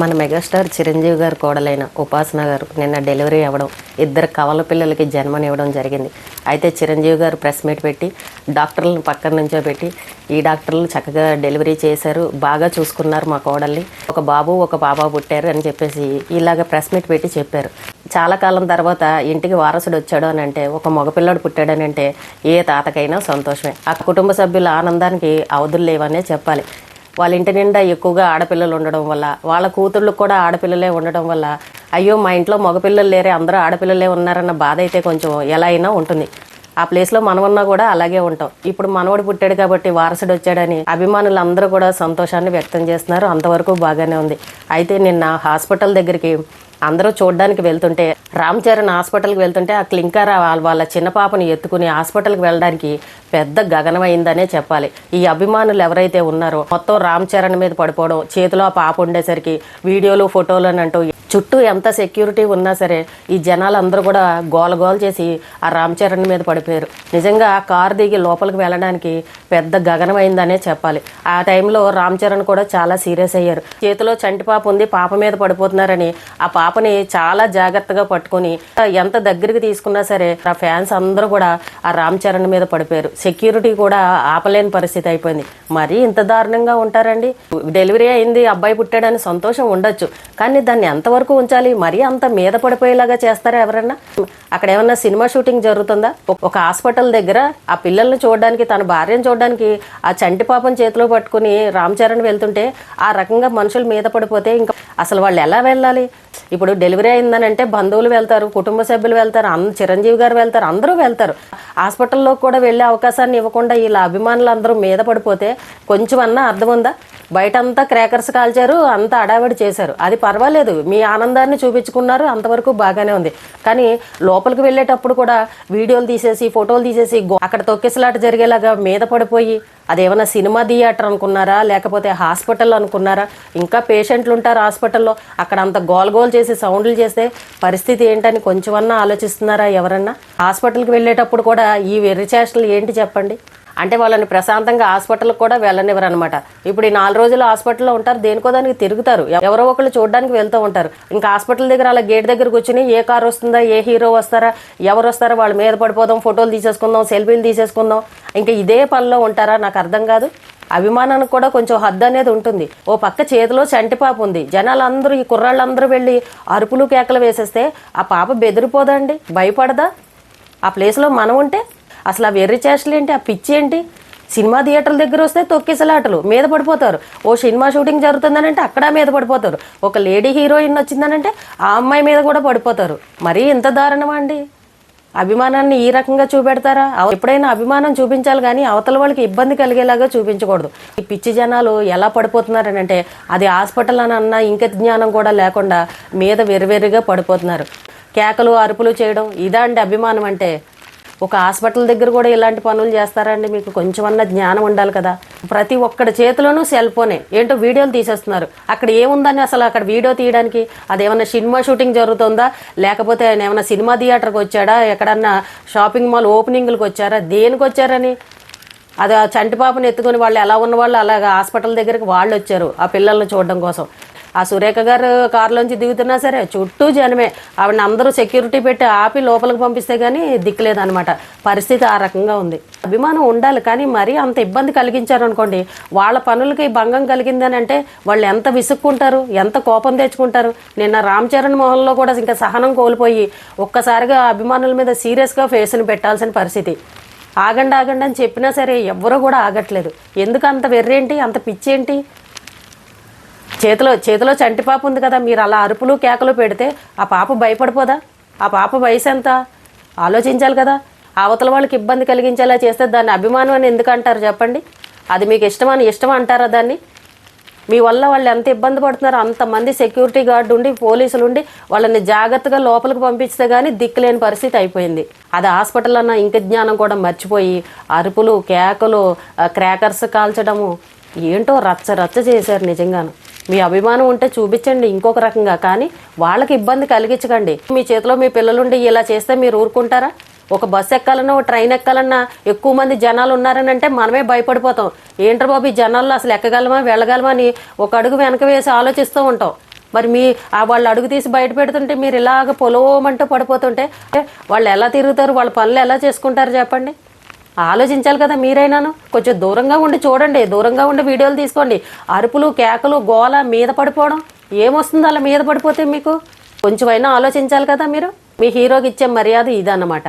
మన మెగాస్టార్ చిరంజీవి గారు కోడలైన ఉపాసన గారు నిన్న డెలివరీ అవ్వడం ఇద్దరు కవల పిల్లలకి జన్మనివ్వడం జరిగింది. అయితే చిరంజీవి గారు ప్రెస్ మీట్ పెట్టి డాక్టర్లను పక్కన నుంచో పెట్టి ఈ డాక్టర్లు చక్కగా డెలివరీ చేశారు బాగా చూసుకున్నారు మా కోడల్ని. ఒక బాబు ఒక పాప పుట్టారు అని చెప్పేసి ఇలాగ ప్రెస్ మీట్ పెట్టి చెప్పారు. చాలా కాలం తర్వాత ఇంటికి వారసుడు వచ్చాడు అని అంటే ఒక మగపిల్లడు పుట్టాడని అంటే ఏ తాతకైనా సంతోషమే. ఆ కుటుంబ సభ్యుల ఆనందానికి అవధులు లేవనే చెప్పాలి. వాళ్ళ ఇంటి నిండా ఎక్కువగా ఆడపిల్లలు ఉండడం వల్ల వాళ్ళ కూతుళ్ళు కూడా ఆడపిల్లలే ఉండడం వల్ల అయ్యో మా ఇంట్లో మగపిల్లలు లేరే అందరూ ఆడపిల్లలే ఉన్నారన్న బాధ అయితే కొంచెం ఎలా అయినా ఉంటుంది. ఆ ప్లేస్లో మనం ఉన్నా కూడా అలాగే ఉంటాం. ఇప్పుడు మనవడు పుట్టాడు కాబట్టి వారసుడు వచ్చాడని అభిమానులు అందరూ కూడా సంతోషాన్ని వ్యక్తం చేస్తున్నారు. అంతవరకు బాగానే ఉంది. అయితే నిన్న హాస్పిటల్ దగ్గరికి అందరూ చూడడానికి వెళ్తుంటే రామ్ చరణ్ హాస్పిటల్కి వెళ్తుంటే ఆ క్లింకర్ వాళ్ళ వాళ్ళ చిన్న పాపని ఎత్తుకుని హాస్పిటల్కి వెళ్ళడానికి పెద్ద గగనమైందనే చెప్పాలి. ఈ అభిమానులు ఎవరైతే ఉన్నారో మొత్తం రామ్ చరణ్ మీద పడిపోవడం చేతిలో ఆ పాప ఉండేసరికి వీడియోలు ఫోటోలు అని అంటూ చుట్టూ ఎంత సెక్యూరిటీ ఉన్నా సరే ఈ జనాలు అందరూ కూడా గోల గోల చేసి ఆ రామ్ చరణ్ మీద పడిపోయారు. నిజంగా ఆ కారు దిగి లోపలికి వెళ్ళడానికి పెద్ద గగనమైందనే చెప్పాలి. ఆ టైంలో రామ్ చరణ్ కూడా చాలా సీరియస్ అయ్యారు. చేతిలో చంటి పాప ఉంది పాప మీద పడిపోతున్నారని ఆ పాపని చాలా జాగ్రత్తగా పట్టుకొని ఎంత దగ్గరికి తీసుకున్నా సరే ఆ ఫ్యాన్స్ అందరూ కూడా ఆ రామ్ చరణ్ మీద పడిపోయారు. సెక్యూరిటీ కూడా ఆపలేని పరిస్థితి అయిపోయింది. మరీ ఇంత దారుణంగా ఉంటారండి? డెలివరీ అయింది అబ్బాయి పుట్టాడని సంతోషం ఉండొచ్చు. కానీ దాన్ని ఎంతవరకు ఉంచాలి. మరీ అంత మీద పడిపోయేలాగా చేస్తారా ఎవరన్నా? అక్కడ ఏమన్నా సినిమా షూటింగ్ జరుగుతుందా? ఒక- హాస్పిటల్ దగ్గర ఆ పిల్లల్ని చూడడానికి తన భార్యను చూడడానికి ఆ చంటి పాపం చేతిలో పట్టుకుని రామ్ చరణ్ వెళ్తుంటే ఆ రకంగా మనుషులు మీద పడిపోతే ఇంకా అసలు వాళ్ళు ఎలా వెళ్ళాలి? ఇప్పుడు డెలివరీ అయిందని అంటే బంధువులు వెళ్తారు కుటుంబ సభ్యులు వెళ్తారు అంద చిరంజీవి గారు వెళ్తారు అందరూ వెళ్తారు. హాస్పిటల్లో కూడా వెళ్ళే అవకాశాన్ని ఇవ్వకుండా ఇలా అభిమానులు అందరూ మీద పడిపోతే కొంచెం అన్నా అర్థం ఉందా? బయట అంతా క్రాకర్స్ కాల్చారు అంతా అడావిడి చేశారు. అది పర్వాలేదు. మీ ఆనందాన్ని చూపించుకున్నారు. అంతవరకు బాగానే ఉంది. కానీ లోపలికి వెళ్ళేటప్పుడు కూడా వీడియోలు తీసేసి ఫోటోలు తీసేసి అక్కడ తొక్కిసలాట జరిగేలాగా మీద పడిపోయి అదేమన్నా సినిమా థియేటర్ అనుకున్నారా? లేకపోతే హాస్పిటల్ అనుకున్నారా? ఇంకా పేషెంట్లు ఉంటారు హాస్పిటల్లో. అక్కడ అంత గోల్ గోల్ చేసి సౌండ్లు చేస్తే పరిస్థితి ఏంటని కొంచెమన్నా ఆలోచిస్తున్నారా ఎవరన్నా? హాస్పిటల్కి వెళ్ళేటప్పుడు కూడా ఈ వెర్రిచేష్టలు ఏంటి చెప్పండి? అంటే వాళ్ళని ప్రశాంతంగా హాస్పిటల్కి కూడా వెళ్ళనివ్వరు అనమాట ఇప్పుడు ఈ నాలుగు రోజులు హాస్పిటల్లో ఉంటారు దేనికో దానికి తిరుగుతారు. ఎవరో ఒకళ్ళు చూడడానికి వెళ్తూ ఉంటారు. ఇంకా హాస్పిటల్ దగ్గర అలా గేట్ దగ్గర కూర్చుని ఏ కార్ వస్తుందా ఏ హీరో వస్తారా ఎవరు వస్తారా వాళ్ళ మీద పడిపోదాం ఫోటోలు తీసేసుకుందాం సెల్ఫీలు తీసేసుకుందాం. ఇంకా ఇదే పనిలో ఉంటారా? నాకు అర్థం కాదు. అభిమానానికి కూడా కొంచెం హద్దు అనేది ఉంటుంది. ఓ పక్క చేతిలో చంటిపాప ఉంది. జనాలందరూ ఈ కుర్రాళ్ళందరూ వెళ్ళి అరుపులు కేకలు వేసేస్తే ఆ పాప బెదిరిపోదండి? భయపడదా? ఆ ప్లేస్లో మనం ఉంటే అసలు ఆ వెర్రి చేష్టలు ఏంటి? ఆ పిచ్చి ఏంటి? సినిమా థియేటర్ల దగ్గర వస్తే తొక్కిసలాటలు మీద పడిపోతారు. ఓ సినిమా షూటింగ్ జరుగుతుందనంటే అక్కడ మీద పడిపోతారు. ఒక లేడీ హీరోయిన్ వచ్చిందనంటే ఆ అమ్మాయి మీద కూడా పడిపోతారు. మరీ ఇంత దారుణమా అండి? అభిమానాన్ని ఈ రకంగా చూపెడతారా? ఎప్పుడైనా అభిమానం చూపించాలి కానీ అవతల వాళ్ళకి ఇబ్బంది కలిగేలాగా చూపించకూడదు. ఈ పిచ్చి జనాలు ఎలా పడిపోతున్నారని అంటే అది హాస్పిటల్ అని అన్న ఇంక జ్ఞానం కూడా లేకుండా మీద వెర్రివెర్రిగా పడిపోతున్నారు. కేకలు అరుపులు చేయడం ఇదా అండి అభిమానం అంటే? ఒక హాస్పిటల్ దగ్గర కూడా ఇలాంటి పనులు చేస్తారండి. మీకు కొంచెమన్నా జ్ఞానం ఉండాలి కదా. ప్రతి ఒక్కడి చేతిలోనూ సెల్ ఫోనే. ఏంటో వీడియోలు తీసేస్తున్నారు. అక్కడ ఏముందని అసలు అక్కడ వీడియో తీయడానికి? అదేమన్నా సినిమా షూటింగ్ జరుగుతుందా? లేకపోతే ఆయన ఏమైనా సినిమా థియేటర్కి వచ్చాడా? ఎక్కడన్నా షాపింగ్ మాల్ ఓపెనింగ్లకు వచ్చారా? దేనికి వచ్చారని? అది ఆ చంటి పాపను ఎత్తుకొని వాళ్ళు ఎలా ఉన్న వాళ్ళు అలాగా హాస్పిటల్ దగ్గరికి వాళ్ళు వచ్చారు ఆ పిల్లల్ని చూడడం కోసం. ఆ సురేఖ గారు కారులోంచి దిగుతున్నా సరే చుట్టూ జనమే. ఆవిడని అందరూ సెక్యూరిటీ పెట్టి ఆపి లోపలికి పంపిస్తే కానీ దిక్కులేదనమాట పరిస్థితి ఆ రకంగా ఉంది. అభిమానం ఉండాలి కానీ మరీ అంత ఇబ్బంది కలిగించారు అనుకోండి వాళ్ళ పనులకి భంగం కలిగిందని అంటే వాళ్ళు ఎంత విసుక్కుంటారు ఎంత కోపం తెచ్చుకుంటారు. నిన్న రామ్ చరణ్ మోహన్లో కూడా ఇంకా సహనం కోల్పోయి ఒక్కసారిగా అభిమానుల మీద సీరియస్గా ఫేస్ని పెట్టాల్సిన పరిస్థితి. ఆగండి ఆగండి అని చెప్పినా సరే ఎవ్వరూ కూడా ఆగట్లేదు. ఎందుకు అంత వెర్రేంటి అంత పిచ్చేంటి? చేతిలో చేతిలో చంటి పాప ఉంది కదా మీరు అలా అరుపులు కేకలు పెడితే ఆ పాప భయపడిపోదా? ఆ పాప వయసు ఎంత? ఆలోచించాలి కదా. అవతల వాళ్ళకి ఇబ్బంది కలిగించేలా చేస్తే దాన్ని అభిమానం అని ఎందుకు అంటారు చెప్పండి? అది మీకు ఇష్టమని ఇష్టం అంటారా దాన్ని? మీ వల్ల వాళ్ళు ఎంత ఇబ్బంది పడుతున్నారో అంతమంది సెక్యూరిటీ గార్డు ఉండి పోలీసులు ఉండి వాళ్ళని జాగ్రత్తగా లోపలికి పంపిస్తే కానీ దిక్కులేని పరిస్థితి అయిపోయింది. అది హాస్పిటల్ అన్న ఇంక జ్ఞానం కూడా మర్చిపోయి అరుపులు కేకలు క్రాకర్స్ కాల్చడము ఏంటో రచ్చ రచ్చ చేశారు నిజంగాను. మీ అభిమానం ఉంటే చూపించండి ఇంకొక రకంగా కానీ వాళ్ళకి ఇబ్బంది కలిగించకండి. మీ చేతిలో మీ పిల్లలుండి ఇలా చేస్తే మీరు ఊరుకుంటారా? ఒక బస్ ఎక్కాలన్నా ఒక ట్రైన్ ఎక్కాలన్నా ఎక్కువ మంది జనాలు ఉన్నారని అంటే మనమే భయపడిపోతాం. ఏంట్రా బాబు ఈ జనాల్లో అసలు ఎక్కగలమా వెళ్ళగలమా అని ఒక అడుగు వెనక వేసి ఆలోచిస్తూ ఉంటాం. మరి మీ ఆ వాళ్ళు అడుగు తీసి బయట పెడుతుంటే మీరు ఇలాగ పొలవమంటూ పడిపోతుంటే వాళ్ళు ఎలా తిరుగుతారు వాళ్ళ పనులు ఎలా చేసుకుంటారు చెప్పండి? ఆలోచించాలి కదా మీరైనాను. కొంచెం దూరంగా ఉండి చూడండి దూరంగా ఉండి వీడియోలు తీసుకోండి. అరుపులు కేకలు గోల మీద పడిపోవడం ఏమొస్తుంది అలా మీద పడిపోతే మీకు? కొంచెమైనా ఆలోచించాలి కదా మీరు? మీ హీరోకి ఇచ్చే మర్యాద ఇదన్నమాట.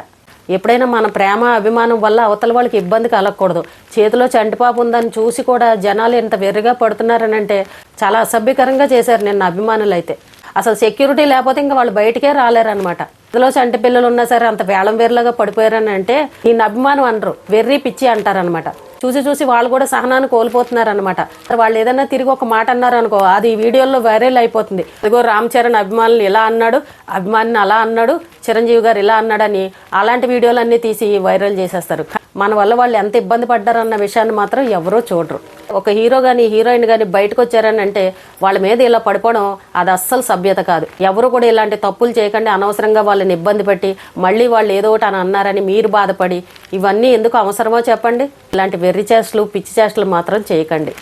ఎప్పుడైనా మన ప్రేమ అభిమానం వల్ల అవతల వాళ్ళకి ఇబ్బంది కలగకూడదు. చేతిలో చంటిపాపు ఉందని చూసి కూడా జనాలు ఇంత వెర్రిగా పడుతున్నారని అంటే చాలా అసభ్యకరంగా చేశారు నిన్న అభిమానులు అయితే అసలు సెక్యూరిటీ లేకపోతే ఇంకా వాళ్ళు బయటకే రాలేరనమాట ఇందులో చంటి పిల్లలు ఉన్నా సరే అంత వేలం వేర్లాగా పడిపోయారని అంటే ఈయన అభిమానం అనరు. వెర్రి పిచ్చి అంటారనమాట చూసి చూసి వాళ్ళు కూడా సహనాన్ని కోల్పోతున్నారనమాట వాళ్ళు ఏదైనా తిరిగి ఒక మాట అన్నారు అనుకో అది వీడియోలో వైరల్ అయిపోతుంది. ఇదిగో రామ్ చరణ్ అభిమానులు ఇలా అన్నాడు అభిమానిని అలా అన్నాడు చిరంజీవి గారు ఇలా అన్నాడని అలాంటి వీడియోలన్నీ తీసి వైరల్ చేసేస్తారు. మన వల్ల వాళ్ళు ఎంత ఇబ్బంది పడ్డారన్న విషయాన్ని మాత్రం ఎవరో చూడరు. ఒక హీరో కానీ హీరోయిన్ కానీ బయటకు వచ్చారని అంటే వాళ్ళ మీద ఇలా పడిపోవడం అది అస్సలు సభ్యత కాదు. ఎవరు కూడా ఇలాంటి తప్పులు చేయకండి అనవసరంగా వాళ్ళని ఇబ్బంది పెట్టి మళ్ళీ వాళ్ళు ఏదో ఒకటి అని అన్నారని మీరు బాధపడి ఇవన్నీ ఎందుకు అవసరమో చెప్పండి. ఇలాంటి వెర్రి చేష్టలు పిచ్చి చేష్టలు మాత్రం చేయకండి.